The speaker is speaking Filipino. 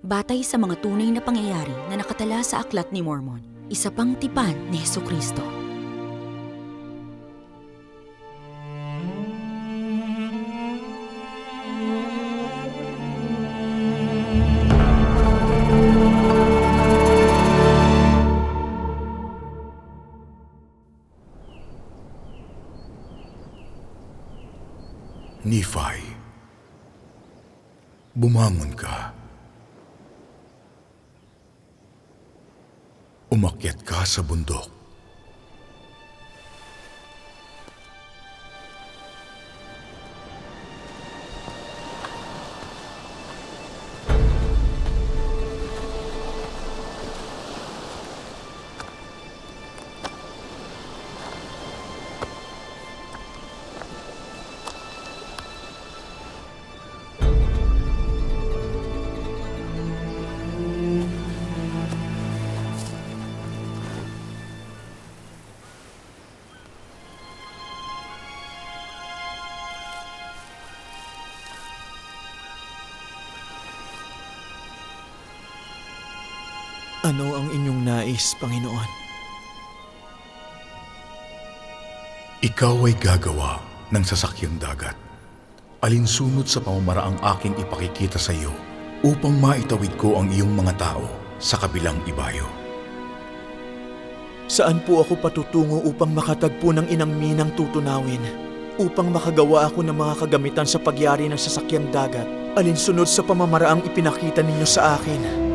Batay sa mga tunay na pangyayari na nakatala sa Aklat ni Mormon, isa pang tipan ni Heso Kristo. Nephi, bumangon ka. Umakyat ka sa bundok. Ano ang inyong nais, Panginoon? Ikaw ay gagawa ng sasakyang dagat. Alinsunod sa pamamaraang aking ipakikita sa iyo upang maitawid ko ang iyong mga tao sa kabilang ibayo. Saan po ako patutungo upang makatagpo ng inang minang tutunawin? Upang makagawa ako ng mga kagamitan sa pagyari ng sasakyang dagat, alinsunod sa pamamaraang ipinakita ninyo sa akin.